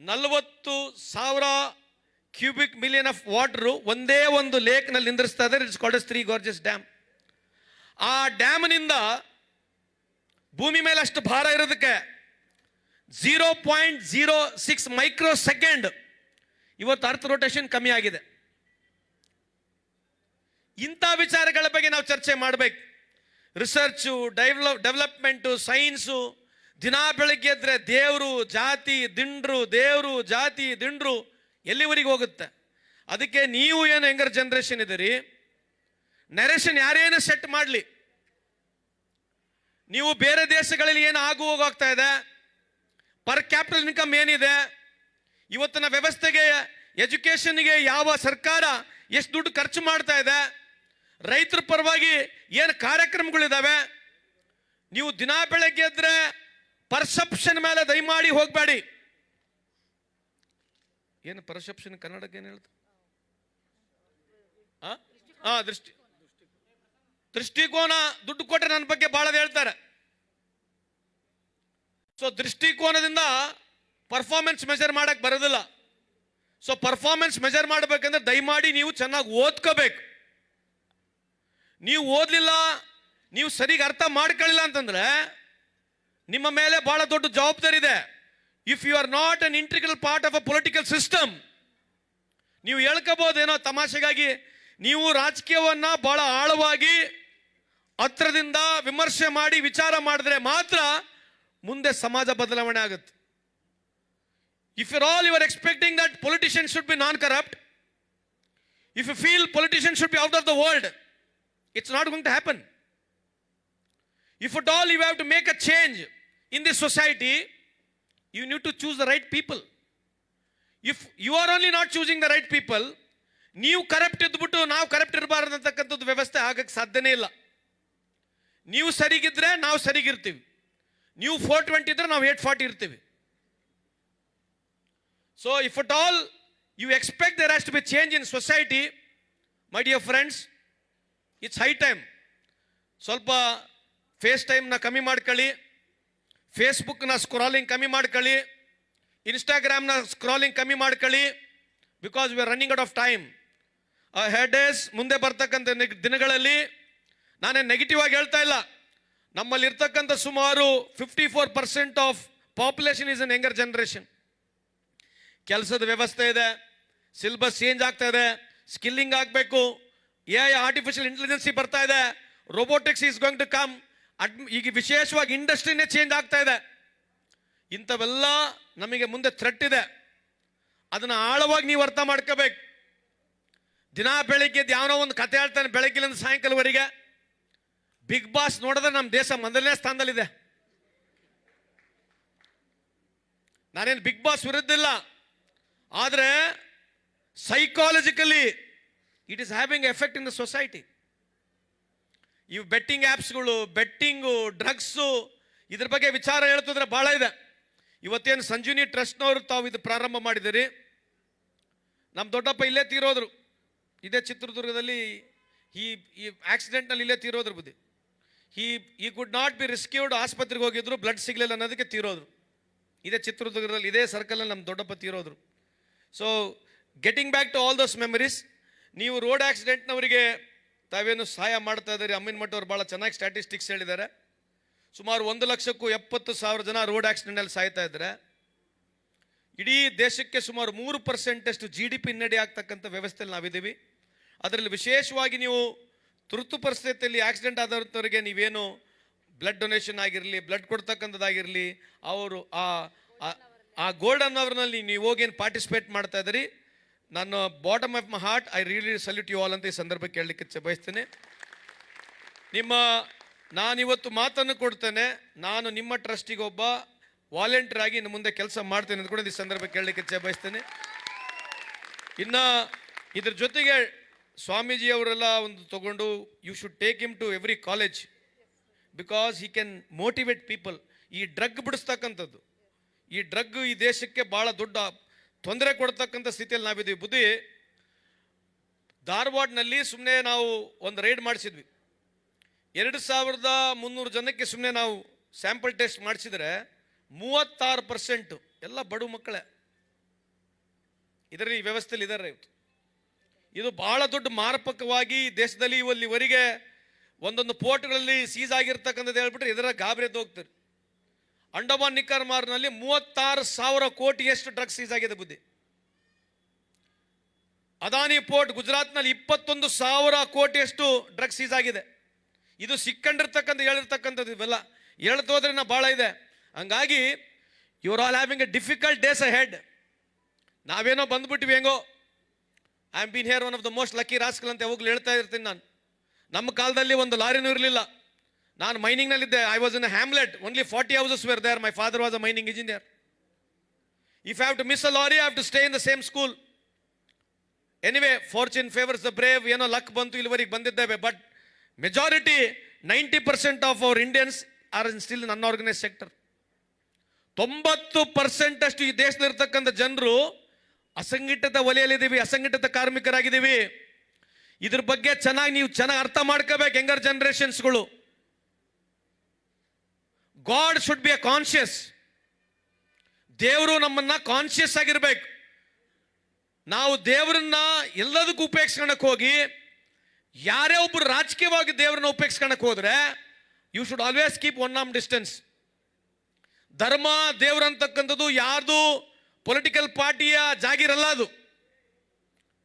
ನಲವತ್ತು ಸಾವಿರ ಕ್ಯೂಬಿಕ್ ಮಿಲಿಯನ್ ಆಫ್ ವಾಟರ್ ಒಂದೇ ಒಂದು ಲೇಕ್ನಲ್ಲಿ ನಿಂದಿರಿಸ್ತಾ ಇದ್ದಾರೆ. It's called Three Gorges Dam ಆ ಡ್ಯಾಮ್ನಿಂದ ಭೂಮಿ ಮೇಲೆ ಅಷ್ಟು ಭಾರ ಇರೋದಕ್ಕೆ zero point zero six micro second ಇವತ್ತು ಅರ್ಥ ರೊಟೇಷನ್ ಕಮ್ಮಿ ಆಗಿದೆ. ಇಂಥ ವಿಚಾರಗಳ ಬಗ್ಗೆ ನಾವು ಚರ್ಚೆ ಮಾಡಬೇಕು. ರಿಸರ್ಚು ಡೆವಲಪ್ ಡೆವಲಪ್ಮೆಂಟು ಸೈನ್ಸು ದಿನ ಬೆಳಗ್ಗೆ ಎದ್ರೆ ದೇವರು, ಜಾತಿ, ದಿಂಡ್ರು, ದೇವರು, ಜಾತಿ, ದಿಂಡ್ರು ಎಲ್ಲಿವರೆಗೆ ಹೋಗುತ್ತೆ? ಅದಕ್ಕೆ ನೀವು ಏನು ಹೆಂಗರ್ ಜನ್ರೇಷನ್ ಇದ್ದೀರಿ ನರೇಷನ್ ಯಾರೇನು ಸೆಟ್ ಮಾಡಲಿ? ನೀವು ಬೇರೆ ದೇಶಗಳಲ್ಲಿ ಏನು ಆಗು ಹೋಗ್ತಾ ಇದೆ? ಪರ್ ಕ್ಯಾಪಿಟಲ್ ಇನ್ಕಮ್ ಏನಿದೆ? ಇವತ್ತಿನ ವ್ಯವಸ್ಥೆಗೆ ಎಜುಕೇಷನ್ಗೆ ಯಾವ ಸರ್ಕಾರ ಎಷ್ಟು ದುಡ್ಡು ಖರ್ಚು ಮಾಡ್ತಾ ಇದೆ? ರೈತರ ಪರವಾಗಿ ಏನು ಕಾರ್ಯಕ್ರಮಗಳಿದ್ದಾವೆ ನೀವು ದಿನ ಬೆಳಗ್ಗೆ ಎದ್ರೆ ಪರ್ಸೆಪ್ಷನ್ ಮೇಲೆ ದಯಮಾಡಿ ಹೋಗಬೇಡಿ. ಏನು ಪರ್ಸೆಪ್ಷನ್ ಕನ್ನಡಕ್ಕೆ ಏನು ಹೇಳ್ತಾರೆ? ಆ? ದೃಷ್ಟಿ ದೃಷ್ಟಿಕೋನ ದುಡ್ಡು ಕೊಟ್ಟರೆ ನನ್ನ ಬಗ್ಗೆ ಭಾಳ ಹೇಳ್ತಾರೆ. ಸೊ ದೃಷ್ಟಿಕೋನದಿಂದ ಪರ್ಫಾರ್ಮೆನ್ಸ್ ಮೆಜರ್ ಮಾಡಕ್ಕೆ ಬರೋದಿಲ್ಲ. ಸೊ ಪರ್ಫಾರ್ಮೆನ್ಸ್ ಮೆಜರ್ ಮಾಡಬೇಕಂದ್ರೆ ದಯಮಾಡಿ ನೀವು ಚೆನ್ನಾಗಿ ಓದ್ಕೋಬೇಕು. ನೀವು ಓದಲಿಲ್ಲ, ನೀವು ಸರಿಗೆ ಅರ್ಥ ಮಾಡ್ಕೊಳ್ಳಿಲ್ಲ ಅಂತಂದ್ರೆ ನಿಮ್ಮ ಮೇಲೆ ಬಹಳ ದೊಡ್ಡ ಜವಾಬ್ದಾರಿ ಇದೆ. If you are not an integral part of a political system ನೀವು ಹೇಳ್ಕೋಬೋದೇನೋ ತಮಾಷೆಗಾಗಿ, ನೀವು ರಾಜಕೀಯವನ್ನ ಬಹಳ ಆಳವಾಗಿ, ಹತ್ರದಿಂದ ವಿಮರ್ಶೆ ಮಾಡಿ ವಿಚಾರ ಮಾಡಿದ್ರೆ ಮಾತ್ರ ಮುಂದೆ ಸಮಾಜ ಬದಲಾವಣೆ ಆಗುತ್ತೆ. If you're all you are expecting that politician should be non corrupt if you feel politician should be out of the world it's not going to happen if at all you have to make a change in this society you need to choose the right people if you are only not choosing the right people ನೀವು corrupt ಇದ್ಬಿಟ್ಟು ನಾವು corrupt ಇರಬಾರ್ದು ಅಂತಕ್ಕಂಥದ್ದು ವ್ಯವಸ್ಥೆ ಆಗಕ್ಕೆ ಸಾಧ್ಯನೇ ಇಲ್ಲ. ನೀವು ಸರಿಗಿದ್ರೆ ನಾವು ಸರಿಗಿರ್ತೀವಿ. ನೀವು ಫೋರ್ ಟ್ವೆಂಟಿ ಇದ್ರೆ ನಾವು ಏಟ್ ಫಾರ್ಟಿ ಇರ್ತೀವಿ. So if at all you expect there has to be change in society my dear friends it's high time ಸ್ವಲ್ಪ ಫೇಸ್ ಟೈಮ್ನ ಕಮ್ಮಿ ಮಾಡ್ಕೊಳ್ಳಿ. ಫೇಸ್ಬುಕ್ನ ಸ್ಕ್ರಾಲಿಂಗ್ ಕಮ್ಮಿ ಮಾಡ್ಕೊಳ್ಳಿ ಇನ್ಸ್ಟಾಗ್ರಾಮ್ನ ಸ್ಕ್ರಾಲಿಂಗ್ ಕಮ್ಮಿ ಮಾಡ್ಕೊಳ್ಳಿ because we are running out of time head days ಮುಂದೆ ಬರ್ತಕ್ಕಂಥ ದಿನಗಳಲ್ಲಿ ನಾನೇ ನೆಗೆಟಿವ್ ಆಗಿ ಹೇಳ್ತಾ ಇಲ್ಲ. ನಮ್ಮಲ್ಲಿ ಇರ್ತಕ್ಕಂಥ ಸುಮಾರು fifty four percent of population is an younger generation ಕೆಲಸದ ವ್ಯವಸ್ಥೆ ಇದೆ ಸಿಲೆಬಸ್ ಚೇಂಜ್ ಆಗ್ತಾ ಇದೆ ಸ್ಕಿಲ್ಲಿಂಗ್ ಆಗಬೇಕು ಎ ಐ ಆರ್ಟಿಫಿಷಿಯಲ್ ಇಂಟೆಲಿಜೆನ್ಸಿ ಬರ್ತಾ ಇದೆ robotics is going to come ahead ಈಗ ವಿಶೇಷವಾಗಿ ಇಂಡಸ್ಟ್ರಿನೇ ಚೇಂಜ್ ಆಗ್ತಾ ಇದೆ. ಇಂಥವೆಲ್ಲ ನಮಗೆ ಮುಂದೆ ಥ್ರೆಟ್ ಇದೆ. ಅದನ್ನು ಆಳವಾಗಿ ನೀವು ಅರ್ಥ ಮಾಡ್ಕೋಬೇಕು. ದಿನ ಬೆಳಿಗ್ಗೆ ಯಾವನೋ ಒಂದು ಕತೆ ಹೇಳ್ತಾನೆ ಬೆಳಗ್ಗೆಲಿಂದ ಸಾಯಂಕಾಲವರೆಗೆ. ಬಿಗ್ ಬಾಸ್ ನೋಡಿದ್ರೆ ನಮ್ಮ ದೇಶ ಮೊದಲನೇ ಸ್ಥಾನದಲ್ಲಿದೆ. ನಾನೇನು ಬಿಗ್ ಬಾಸ್ ವಿರುದ್ಧ ಇಲ್ಲ. ಆದರೆ psychologically it is having effect in the society ಇವು ಬೆಟ್ಟಿಂಗ್ ಆ್ಯಪ್ಸ್ಗಳು ಬೆಟ್ಟಿಂಗು, ಡ್ರಗ್ಸು, ಇದ್ರ ಬಗ್ಗೆ ವಿಚಾರ ಹೇಳ್ತಿದ್ರೆ ಭಾಳ ಇದೆ. ಇವತ್ತೇನು ಸಂಜೀವಿನಿ ಟ್ರಸ್ಟ್ನವರು ತಾವು ಇದು ಪ್ರಾರಂಭ ಮಾಡಿದಿರಿ ನಮ್ಮ ದೊಡ್ಡಪ್ಪ ಇಲ್ಲೇ ತೀರೋದ್ರು. ಇದೇ ಚಿತ್ರದುರ್ಗದಲ್ಲಿ ಈ ಈ ಆಕ್ಸಿಡೆಂಟ್ನಲ್ಲಿ ಇಲ್ಲೇ ತೀರೋದ್ರು ಬುದ್ಧಿ. ಈ ಈ ಗುಡ್ ನಾಟ್ ಬಿ ರಿಸ್ಕ್ಯೂಡ್ ಆಸ್ಪತ್ರೆಗೆ ಹೋಗಿದ್ರು ಬ್ಲಡ್ ಸಿಗಲಿಲ್ಲ ಅನ್ನೋದಕ್ಕೆ ತೀರೋದ್ರು. ಇದೇ ಚಿತ್ರದುರ್ಗದಲ್ಲಿ ಇದೇ ಸರ್ಕಲಲ್ಲಿ ನಮ್ಮ ದೊಡ್ಡಪ್ಪ ತೀರೋದ್ರು. So getting back to all those memories ನೀವು ರೋಡ್ ಆಕ್ಸಿಡೆಂಟ್ನವರಿಗೆ ತಾವೇನು ಸಹಾಯ ಮಾಡ್ತಾ ಇದ್ದಾರೆ? ಅಮ್ಮಿನ ಮಠ ಅವರು ಭಾಳ ಚೆನ್ನಾಗಿ ಸ್ಟ್ಯಾಟಿಸ್ಟಿಕ್ಸ್ ಹೇಳಿದ್ದಾರೆ. ಸುಮಾರು ಒಂದು ಲಕ್ಷಕ್ಕೂ ಎಪ್ಪತ್ತು ಸಾವಿರ ಜನ ರೋಡ್ ಆಕ್ಸಿಡೆಂಟಲ್ಲಿ ಸಾಯ್ತಾ ಇದ್ದಾರೆ. ಇಡೀ ದೇಶಕ್ಕೆ ಸುಮಾರು ಮೂರು ಪರ್ಸೆಂಟಷ್ಟು ಜಿ ಡಿ ಪಿ ಹಿನ್ನಡೆ ಆಗ್ತಕ್ಕಂಥ ವ್ಯವಸ್ಥೆಯಲ್ಲಿ ನಾವಿದ್ದೀವಿ. ಅದರಲ್ಲಿ ವಿಶೇಷವಾಗಿ ನೀವು ತುರ್ತು ಪರಿಸ್ಥಿತಿಯಲ್ಲಿ ಆಕ್ಸಿಡೆಂಟ್ ಆದವರಿಗೆ ನೀವೇನು ಬ್ಲಡ್ ಡೊನೇಷನ್ ಆಗಿರಲಿ ಬ್ಲಡ್ ಕೊಡ್ತಕ್ಕಂಥದ್ದಾಗಿರಲಿ, ಅವರು ಆ ಗೋಲ್ಡನ್ ಅವರ್ನಲ್ಲಿ ನೀವು ಹೋಗೇನು ಪಾರ್ಟಿಸಿಪೇಟ್ ಮಾಡ್ತಾ ಇದ್ದೀರಿ? ನಾನು bottom of my heart I really salute you all ಅಂತ ಈ ಸಂದರ್ಭಕ್ಕೆ ಕೇಳಲಿಕ್ಕೆ ಇಚ್ಛೆ ಬಯಸ್ತೇನೆ. ನಿಮ್ಮ, ನಾನಿವತ್ತು ಮಾತನ್ನು ಕೊಡ್ತೇನೆ, ನಾನು ನಿಮ್ಮ ಟ್ರಸ್ಟಿಗೆ ಒಬ್ಬ ವಾಲಂಟಿಯರ್ ಆಗಿ ಇನ್ನು ಮುಂದೆ ಕೆಲಸ ಮಾಡ್ತೇನೆ ಅಂತ ಕೂಡ ಈ ಸಂದರ್ಭಕ್ಕೆ ಕೇಳಲಿಕ್ಕೆ ಇಚ್ಛೆ ಬಯಸ್ತೇನೆ. ಇನ್ನು ಇದ್ರ ಜೊತೆಗೆ ಸ್ವಾಮೀಜಿ ಅವರೆಲ್ಲ ಒಂದು ತಗೊಂಡು you should take him to every college because he can motivate people ಈ ಡ್ರಗ್ ಬಿಡಿಸ್ತಕ್ಕಂಥದ್ದು. ಈ ಡ್ರಗ್ ಈ ದೇಶಕ್ಕೆ ಭಾಳ ದೊಡ್ಡ ತೊಂದರೆ ಕೊಡ್ತಕ್ಕಂಥ ಸ್ಥಿತಿಯಲ್ಲಿ ನಾವಿದ್ದೀವಿ. ಬುದ್ಧಿ, ಧಾರವಾಡನಲ್ಲಿ ಸುಮ್ಮನೆ ನಾವು ಒಂದು ರೈಡ್ ಮಾಡಿಸಿದ್ವಿ. ಎರಡು ಸಾವಿರದ ಮುನ್ನೂರು ಜನಕ್ಕೆ ಸುಮ್ಮನೆ ನಾವು ಸ್ಯಾಂಪಲ್ ಟೆಸ್ಟ್ ಮಾಡಿಸಿದರೆ ಮೂವತ್ತಾರು ಪರ್ಸೆಂಟು ಎಲ್ಲ ಬಡು ಮಕ್ಕಳೇ. ಇದರಲ್ಲಿ ವ್ಯವಸ್ಥೆಯಲ್ಲಿ ಇದ್ದಾರೆ ಇವತ್ತು. ಇದು ಬಹಳ ದೊಡ್ಡ ಮಾರಪಕವಾಗಿ ದೇಶದಲ್ಲಿ ಇವಲ್ಲಿವರೆಗೆ ಒಂದೊಂದು ಪೋರ್ಟ್ಗಳಲ್ಲಿ ಸೀಸ್ ಆಗಿರ್ತಕ್ಕಂಥದ್ದು ಹೇಳ್ಬಿಟ್ರೆ ಇದರ ಗಾಬರಿ ಹೋಗ್ತಾರೆ ಅಂಡಮಾನ್ ನಿಕೋಬಾರ್ನಲ್ಲಿ ಮೂವತ್ತಾರು ಸಾವಿರ ಕೋಟಿಯಷ್ಟು ಡ್ರಗ್ಸ್ ಸೀಸ್ ಆಗಿದೆ ಬುದ್ಧಿ. ಅದಾನಿ ಪೋರ್ಟ್ ಗುಜರಾತ್ನಲ್ಲಿ ಇಪ್ಪತ್ತೊಂದು ಸಾವಿರ ಕೋಟಿಯಷ್ಟು ಡ್ರಗ್ಸ್ ಸೀಸ್ ಆಗಿದೆ. ಇದು ಸಿಕ್ಕಂಡಿರ್ತಕ್ಕಂಥ, ಹೇಳಿರ್ತಕ್ಕಂಥದ್ದು ಇವೆಲ್ಲ. ಹೇಳ್ತಾ ಹೋದ್ರೆ ನಾ ಭಾಳ ಇದೆ. ಹಂಗಾಗಿ you're all having a difficult days ahead ನಾವೇನೋ ಬಂದ್ಬಿಟ್ವಿ ಹೆಂಗೋ? I am been here one of the most lucky rascal ಅಂತ ಯಾವಾಗಲೂ ಹೇಳ್ತಾ ಇರ್ತೀನಿ ನಾನು. ನಮ್ಮ ಕಾಲದಲ್ಲಿ ಒಂದು ಲಾರಿನೂ ಇರಲಿಲ್ಲ. ನಾನು ಮೈನಿಂಗ್ನಲ್ಲಿದ್ದೆ I was in hamlet only forty houses where there my father was a mining engineer if have to miss a lorry have to stay in the same school anyway fortune favours the brave ಏನೋ luck ಬಂತು, ಇಲ್ಲಿವರೆಗೆ ಬಂದಿದ್ದೇವೆ. But majority ninety percent of our Indians are in still unorganised sector ತೊಂಬತ್ತು percent ಅಷ್ಟು ಈ ದೇಶದಲ್ಲಿರ್ತಕ್ಕಂಥ ಜನರು ಅಸಂಘಟಿತ ವಲಯಲ್ಲಿದ್ದೀವಿ ಅಸಂಘಟಿತ ಕಾರ್ಮಿಕರಾಗಿದ್ದೀವಿ. ಇದ್ರ ಬಗ್ಗೆ ಚೆನ್ನಾಗಿ ನೀವು ಚೆನ್ನಾಗಿ ಅರ್ಥ ಮಾಡ್ಕೋಬೇಕು younger ಜನರೇಷನ್ಸ್ಗಳು god should be a conscious ದೇವರು ನಮ್ಮನ್ನ ಕಾನ್ಶಿಯಸ್ ಆಗಿರ್ಬೇಕು. ನಾವು ದೇವರನ್ನ ಎಲ್ಲದಕ್ಕೂ ಉಪಯೋಗಿಸ್ಕೊಳಕ್ ಹೋಗಿ, ಯಾರೇ ಒಬ್ಬರು ರಾಜಕೀಯವಾಗಿ ದೇವರನ್ನ ಉಪಯೋಗಿಸ್ಕೊಳಕ್ ಹೋದ್ರೆ you should always keep one arm distance ಧರ್ಮ ದೇವರಂತಕ್ಕಂಥದ್ದು ಯಾರ್ದು ಪೊಲಿಟಿಕಲ್ ಪಾರ್ಟಿಯ ಜಾಗಿರಲ್ಲ ಅದು.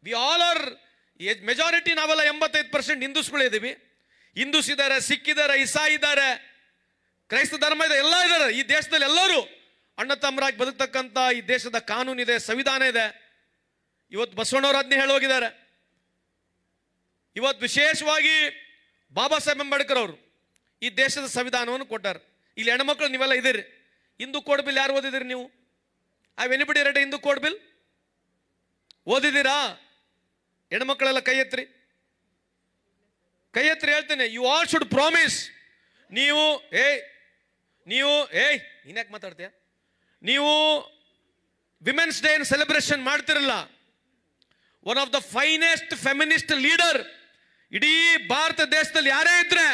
ವಿ ಆಲ್ ಆರ್ ಮೆಜಾರಿಟಿ ನಾವೆಲ್ಲ ಎಂಬತ್ತೈದು ಪರ್ಸೆಂಟ್ ಹಿಂದೂಸ್ಗಳು ಇದ್ದೀವಿ ಹಿಂದೂಸ್ ಇದ್ದಾರೆ, ಸಿಖ್ ಇದ್ದಾರೆ, ಇಸಾ ಇದ್ದಾರೆ. ಕ್ರೈಸ್ತ ಧರ್ಮ ಇದೆ, ಎಲ್ಲ ಇದ್ದಾರೆ ಈ ದೇಶದಲ್ಲಿ ಎಲ್ಲರೂ ಅಣ್ಣ ತಮ್ಮರಾಗಿ ಬದುಕ್ತಕ್ಕಂಥ ಈ ದೇಶದ ಕಾನೂನಿದೆ, ಸಂವಿಧಾನ ಇದೆ. ಇವತ್ತು ಬಸವಣ್ಣವ್ರ ಅದನ್ನೇ ಹೇಳೋಗಿದ್ದಾರೆ. ಇವತ್ತು ವಿಶೇಷವಾಗಿ ಬಾಬಾ ಸಾಹೇಬ್ ಅಂಬೇಡ್ಕರ್ ಅವರು ಈ ದೇಶದ ಸಂವಿಧಾನವನ್ನು ಕೊಟ್ಟಾರೆ. ಇಲ್ಲಿ ಹೆಣ್ಮಕ್ಳು ನೀವೆಲ್ಲ ಇದ್ದೀರಿ. ಹಿಂದೂ ಕೋಡ್ ಬಿಲ್ ಯಾರು ಓದಿದಿರಿ ನೀವು? ಆ ವೆನಿಬಿಡಿ ರೆಡ್ ಹಿಂದೂ ಕೋಡ್ ಬಿಲ್? ಓದಿದ್ದೀರಾ? ಹೆಣ್ಮಕ್ಳೆಲ್ಲ ಕೈ ಎತ್ರಿ ಕೈ ಎತ್ರಿ ಹೇಳ್ತೇನೆ ಯು ಆಲ್ ಶುಡ್ ಪ್ರಾಮಿಸ್ ನೀವು, ಏಯ್ ನೀವು, ಏಯ್ ಇನ್ಯಾಕೆ ಮಾತಾಡ್ತೀಯ? ನೀವು ವಿಮೆನ್ಸ್ ಡೇ ಸೆಲೆಬ್ರೇಷನ್ ಮಾಡ್ತಿರಲ್ಲ. One of the finest feminist leader ಇಡೀ ಭಾರತ ದೇಶದಲ್ಲಿ ಯಾರೇ ಇದ್ರೆ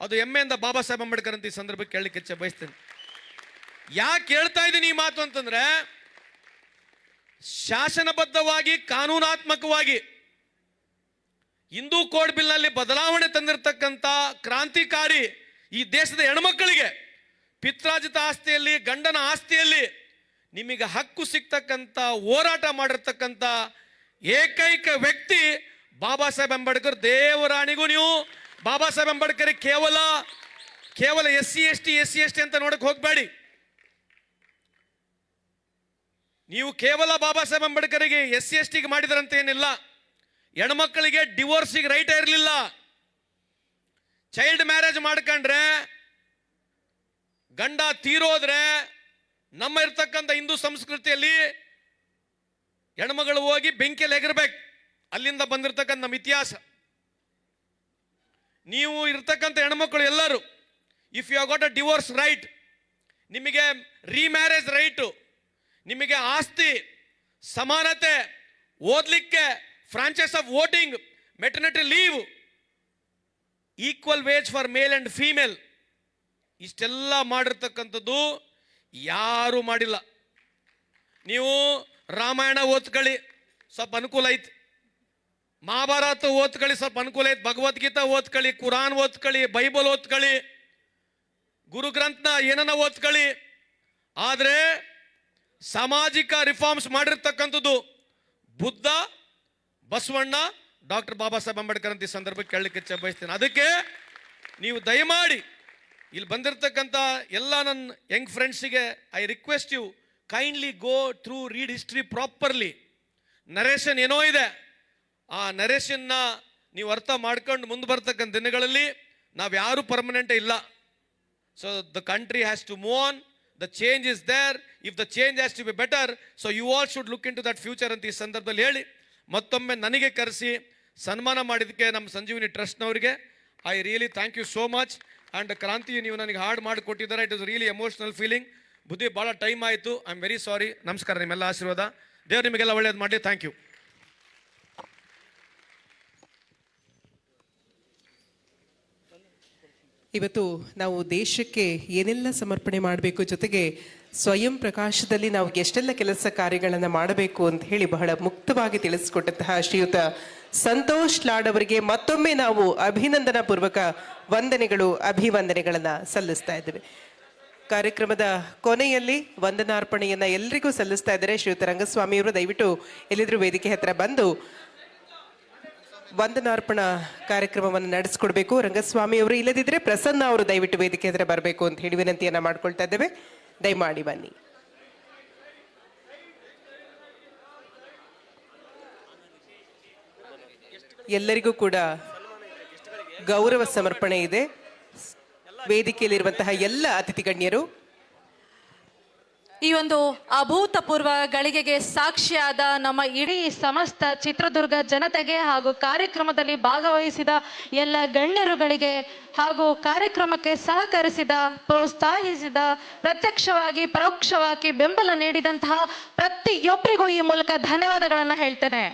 ಅದು ಹೆಮ್ಮೆಯಿಂದ ಬಾಬಾ ಸಾಹೇಬ್ ಅಂಬೇಡ್ಕರ್ ಅಂತ ಈ ಸಂದರ್ಭಕ್ಕೆ ಕೇಳಲಿಕ್ಕೆ ಇಚ್ಛೆ ಬಯಸ್ತೇನೆ. ಯಾಕೆ ಹೇಳ್ತಾ ಇದ್ದೀನಿ ಈ ಮಾತು ಅಂತಂದ್ರೆ, ಶಾಸನಬದ್ಧವಾಗಿ, ಕಾನೂನಾತ್ಮಕವಾಗಿ ಹಿಂದೂ ಕೋಡ್ ಬಿಲ್ನಲ್ಲಿ ಬದಲಾವಣೆ ತಂದಿರತಕ್ಕಂಥ ಕ್ರಾಂತಿಕಾರಿ ಈ ದೇಶದ ಹೆಣ್ಮಕ್ಕಳಿಗೆ ಪಿತ್ರಾಜಿತ ಆಸ್ತಿಯಲ್ಲಿ, ಗಂಡನ ಆಸ್ತಿಯಲ್ಲಿ ನಿಮಗೆ ಹಕ್ಕು ಸಿಗ್ತಕ್ಕಂಥ, ಹೋರಾಟ ಮಾಡಿರ್ತಕ್ಕಂಥ ಏಕೈಕ ವ್ಯಕ್ತಿ ಬಾಬಾ ಸಾಹೇಬ್ ಅಂಬೇಡ್ಕರ್. ದೇವರಾಣಿಗೂ ನೀವು ಬಾಬಾ ಸಾಹೇಬ್ ಅಂಬೇಡ್ಕರ್ ಕೇವಲ ಕೇವಲ S C S T S C S T ಅಂತ ನೋಡಕ್ಕೆ ಹೋಗಬೇಡಿ. ನೀವು ಕೇವಲ ಬಾಬಾ ಸಾಹೇಬ್ ಅಂಬೇಡ್ಕರ್ಗೆ ಎಸ್ ಸಿ ಎಸ್ ಟಿಗೆ ಮಾಡಿದ್ರಂತ ಏನಿಲ್ಲ. ಹೆಣ್ಮಕ್ಳಿಗೆ ಡಿವೋರ್ಸಿಗೆ ರೈಟ್ ಇರಲಿಲ್ಲ. ಚೈಲ್ಡ್ ಮ್ಯಾರೇಜ್ ಮಾಡ್ಕೊಂಡ್ರೆ ಗಂಡ ತೀರೋದ್ರೆ ನಮ್ಮ ಇರ್ತಕ್ಕಂಥ ಹಿಂದೂ ಸಂಸ್ಕೃತಿಯಲ್ಲಿ ಹೆಣ್ಮಗಳು ಹೋಗಿ ಬೆಂಕಿಯಲ್ಲಿ ಎಗರ್ಬೇಕು ಅಲ್ಲಿಂದ ಬಂದಿರತಕ್ಕಂಥ ನಮ್ಮ ಇತಿಹಾಸ. ನೀವು ಇರ್ತಕ್ಕಂಥ ಹೆಣ್ಮಕ್ಳು ಎಲ್ಲರೂ if you got a divorce right ನಿಮಗೆ ರೀಮ್ಯಾರೇಜ್ ರೈಟು ನಿಮಗೆ ಆಸ್ತಿ, ಸಮಾನತೆ, ಓದಲಿಕ್ಕೆ franchise of voting maternity leave equal wage for male and female ಇಷ್ಟೆಲ್ಲ ಮಾಡಿರ್ತಕ್ಕಂಥದ್ದು ಯಾರು ಮಾಡಿಲ್ಲ. ನೀವು ರಾಮಾಯಣ ಓದ್ಕೊಳ್ಳಿ, ಸ್ವಲ್ಪ ಅನುಕೂಲ ಐತಿ. ಮಹಾಭಾರತ ಓದ್ಕೊಳ್ಳಿ, ಸ್ವಲ್ಪ ಅನುಕೂಲ ಐತಿ. ಭಗವದ್ಗೀತಾ ಓದ್ಕೊಳ್ಳಿ, ಕುರಾನ್ ಓದ್ಕೊಳ್ಳಿ, ಬೈಬಲ್ ಓದ್ಕೊಳ್ಳಿ ಗುರು ಗ್ರಂಥನ ಏನನ್ನ ಓದ್ಕೊಳ್ಳಿ. ಆದರೆ ಸಾಮಾಜಿಕ ರಿಫಾರ್ಮ್ಸ್ ಮಾಡಿರ್ತಕ್ಕಂಥದ್ದು ಬುದ್ಧ, ಬಸವಣ್ಣ, ಡಾಕ್ಟರ್ ಬಾಬಾ ಸಾಹೇಬ್ ಅಂಬೇಡ್ಕರ್ ಅಂತ ಈ ಸಂದರ್ಭಕ್ಕೆ ಕೇಳಲಿಕ್ಕೆ ಬಯಸ್ತೇನೆ. ಅದಕ್ಕೆ ನೀವು ದಯಮಾಡಿ ಇಲ್ಲಿ ಬಂದಿರತಕ್ಕಂಥ ಎಲ್ಲ ನನ್ನ ಯಂಗ್ ಫ್ರೆಂಡ್ಸಿಗೆ I request you kindly go through read history properly narration ಏನೋ ಇದೆ. ಆ ನರೇಶನ್ನ ನೀವು ಅರ್ಥ ಮಾಡ್ಕೊಂಡು ಮುಂದೆ ಬರ್ತಕ್ಕಂಥ ದಿನಗಳಲ್ಲಿ ನಾವು ಯಾರು ಪರ್ಮನೆಂಟ್ ಇಲ್ಲ. So the country has to move on the change is there if the change has to be better so you all should look into that future ಅಂತ ಈ ಸಂದರ್ಭದಲ್ಲಿ ಹೇಳಿ. ಮತ್ತೊಮ್ಮೆ ನನಗೆ ಕರೆಸಿ ಸನ್ಮಾನ ಮಾಡಿದ್ದಕ್ಕೆ ನಮ್ಮ Sanjeevini ಟ್ರಸ್ಟ್ನವರಿಗೆ I really thank you so much and Kranti ನೀವು ನನಗೆ ಹಾಡು ಮಾಡಿಕೊಟ್ಟಿದ್ದಾರೆ it is really emotional feeling ಬುದ್ಧಿ ಭಾಳ ಟೈಮ್ ಆಯಿತು. ಐ ಆಮ್ ವೆರಿ ಸಾರಿ ನಮಸ್ಕಾರ ನಿಮ್ಮೆಲ್ಲ ಆಶೀರ್ವಾದ. ದೇವ್ರು ನಿಮಗೆಲ್ಲ ಒಳ್ಳೇದು ಮಾಡಿ ಥ್ಯಾಂಕ್ ಯು ಇವತ್ತು ನಾವು ದೇಶಕ್ಕೆ ಏನೆಲ್ಲ ಸಮರ್ಪಣೆ ಮಾಡಬೇಕು ಜೊತೆಗೆ ಸ್ವಯಂ ಪ್ರಕಾಶದಲ್ಲಿ ನಾವು ಎಷ್ಟೆಲ್ಲ ಕೆಲಸ ಕಾರ್ಯಗಳನ್ನು ಮಾಡಬೇಕು ಅಂತ ಹೇಳಿ ಬಹಳ ಮುಕ್ತವಾಗಿ ತಿಳಿಸಿಕೊಟ್ಟಂತಹ ಶ್ರೀಯುತ ಸಂತೋಷ್ ಲಾಡ್ ಅವರಿಗೆ ಮತ್ತೊಮ್ಮೆ ನಾವು ಅಭಿನಂದನಾ ಪೂರ್ವಕ ವಂದನೆಗಳು, ಅಭಿವಂದನೆಗಳನ್ನು ಸಲ್ಲಿಸ್ತಾ ಇದ್ದೇವೆ. ಕಾರ್ಯಕ್ರಮದ ಕೊನೆಯಲ್ಲಿ ವಂದನಾರ್ಪಣೆಯನ್ನ ಎಲ್ಲರಿಗೂ ಸಲ್ಲಿಸ್ತಾ ಇದ್ದಾರೆ. ಶ್ರೀಯುತ ರಂಗಸ್ವಾಮಿಯವರು ದಯವಿಟ್ಟು ಎಲ್ಲಿದ್ರು ವೇದಿಕೆ ಹತ್ರ ಬಂದು ವಂದನಾರ್ಪಣ ಕಾರ್ಯಕ್ರಮವನ್ನು ನಡೆಸ್ಕೊಡ್ಬೇಕು. ರಂಗಸ್ವಾಮಿ ಅವರು ಇಲ್ಲದಿದ್ರೆ ಪ್ರಸನ್ನ ಅವರು ದಯವಿಟ್ಟು ವೇದಿಕೆ ಹತ್ರ ಬರಬೇಕು ಅಂತ ಹೇಳಿ ವಿನಂತಿಯನ್ನ ಮಾಡ್ಕೊಳ್ತಾ ಇದ್ದೇವೆ. ದಯಮಾಡಿ ಬನ್ನಿ. ಎಲ್ಲರಿಗೂ ಕೂಡ ಗೌರವ ಸಮರ್ಪಣೆ ಇದೆ. ವೇದಿಕೆಯಲ್ಲಿರುವಂತಹ ಎಲ್ಲ ಅತಿಥಿ ಗಣ್ಯರು ಈ ಒಂದು ಅಭೂತಪೂರ್ವ ಗಳಿಗೆಗೆ ಸಾಕ್ಷಿಯಾದ ನಮ್ಮ ಇಡೀ ಸಮಸ್ತ ಚಿತ್ರದುರ್ಗ ಜನತೆಗೆ ಹಾಗೂ ಕಾರ್ಯಕ್ರಮದಲ್ಲಿ ಭಾಗವಹಿಸಿದ ಎಲ್ಲ ಗಣ್ಯರುಗಳಿಗೆ ಹಾಗೂ ಕಾರ್ಯಕ್ರಮಕ್ಕೆ ಸಹಕರಿಸಿದ, ಪ್ರೋತ್ಸಾಹಿಸಿದ, ಪ್ರತ್ಯಕ್ಷವಾಗಿ, ಪರೋಕ್ಷವಾಗಿ ಬೆಂಬಲ ನೀಡಿದಂತಹ ಪ್ರತಿಯೊಬ್ಬರಿಗೂ ಈ ಮೂಲಕ ಧನ್ಯವಾದಗಳನ್ನು ಹೇಳ್ತೇನೆ.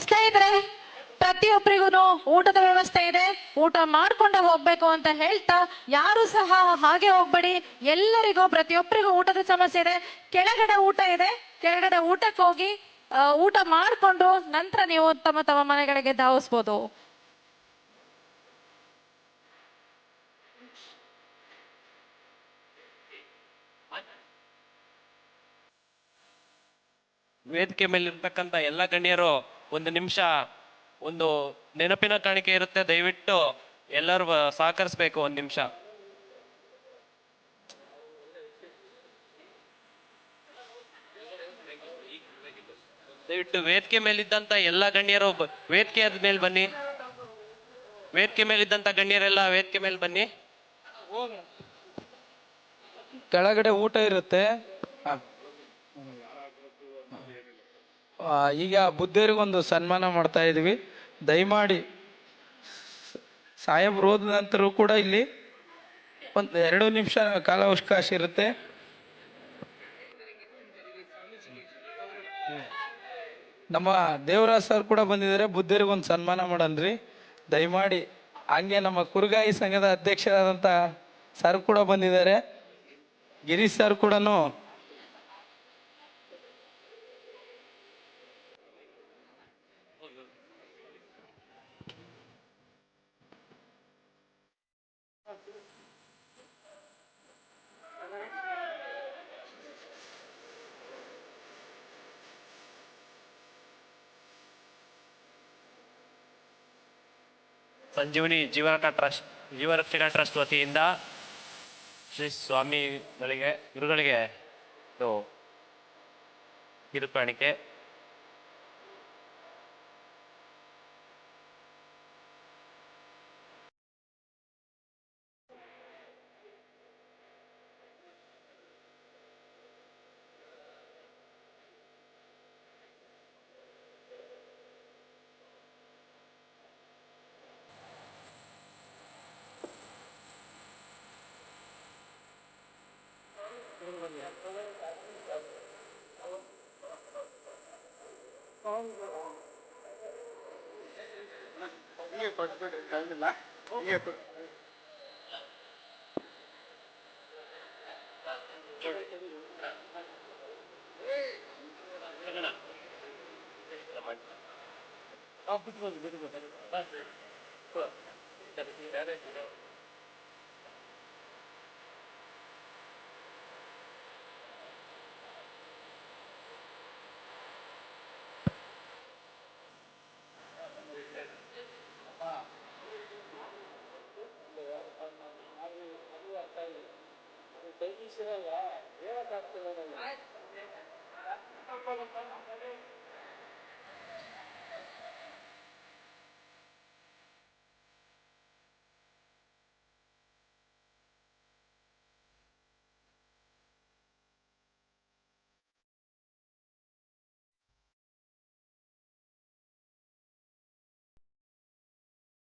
ಸ್ನೇಹಿತರೆ ಪ್ರತಿಯೊಬ್ಬರಿಗೂ ಊಟದ ವ್ಯವಸ್ಥೆ ಇದೆ. ಊಟ ಮಾಡ್ಕೊಂಡು ಹೋಗ್ಬೇಕು ಅಂತ ಹೇಳ್ತಾ ಯಾರು ಸಹ ಹಾಗೆ ಹೋಗ್ಬೇಡಿ. ಎಲ್ಲರಿಗೂ, ಪ್ರತಿಯೊಬ್ಬರಿಗೂ ಊಟದ ಸಮಸ್ಯೆ ಇದೆ. ಕೆಳಗಡೆ ಊಟ ಇದೆ. ಕೆಳಗಡೆ ಊಟಕ್ಕೆ ಹೋಗಿ ಊಟ ಮಾಡಿಕೊಂಡು ನಂತರ ನೀವು ತಮ್ಮ ತಮ್ಮ ಮನೆಗಳಿಗೆ ಧಾವಿಸ್ಬೋದು. ವೇದಿಕೆ ಮೇಲೆ ಇರ್ತಕ್ಕಂಥ ಎಲ್ಲ ಗಣ್ಯರು ಒಂದು ನಿಮಿಷ ಒಂದು ನೆನಪಿನ ಕಾಣಿಕೆ ಇರುತ್ತೆ. ದಯವಿಟ್ಟು ಎಲ್ಲರೂ ಸಹಕರಿಸ್ಬೇಕು ಒಂದು ನಿಮಿಷ. ದಯವಿಟ್ಟು ವೇದಿಕೆ ಮೇಲಿದ್ದಂತ ಎಲ್ಲ ಗಣ್ಯರು ವೇದಿಕೆ ಮೇಲೆ ಬನ್ನಿ. ವೇದಿಕೆ ಮೇಲಿದ್ದಂತ ಗಣ್ಯರೆಲ್ಲ ವೇದಿಕೆ ಮೇಲೆ ಬನ್ನಿ. ಕೆಳಗಡೆ ಊಟ ಇರುತ್ತೆ. ಈಗ ಬುದ್ಧರಿಗೊಂದು ಸನ್ಮಾನ ಮಾಡ್ತಾ ಇದ್ವಿ. ದಯಮಾಡಿ ಸಾಹೇಬ್ರು ಹೋದ ನಂತರ ಕೂಡ ಇಲ್ಲಿ ಒಂದು ಎರಡು ನಿಮಿಷ ಕಾಲಾವಕಾಶ ಇರುತ್ತೆ. ನಮ್ಮ ದೇವರಾಜ್ ಸರ್ ಕೂಡ ಬಂದಿದ್ದಾರೆ. ಬುದ್ಧರಿಗೆ ಒಂದು ಸನ್ಮಾನ ಮಾಡನ್ರಿ. ದಯಮಾಡಿ ಹಂಗೆ ನಮ್ಮ ಕುರುಗಾಯಿ ಸಂಘದ ಅಧ್ಯಕ್ಷರಾದಂಥ ಸರ್ ಕೂಡ ಬಂದಿದ್ದಾರೆ. ಗಿರೀಶ್ ಸರ್ ಕೂಡ ಸಂಜೀವನಿ ಜೀವನ ಟ್ರಸ್ಟ್ ಜೀವರಕ್ಷಣಾ ಟ್ರಸ್ಟ್ ವತಿಯಿಂದ ಶ್ರೀ ಸ್ವಾಮಿಗಳಿಗೆ ಗುರುಗಳಿಗೆ ಇದು ಕಿರುಕಾಣಿಕೆ あ、こっちこっち、こっち。こう、ていれけど。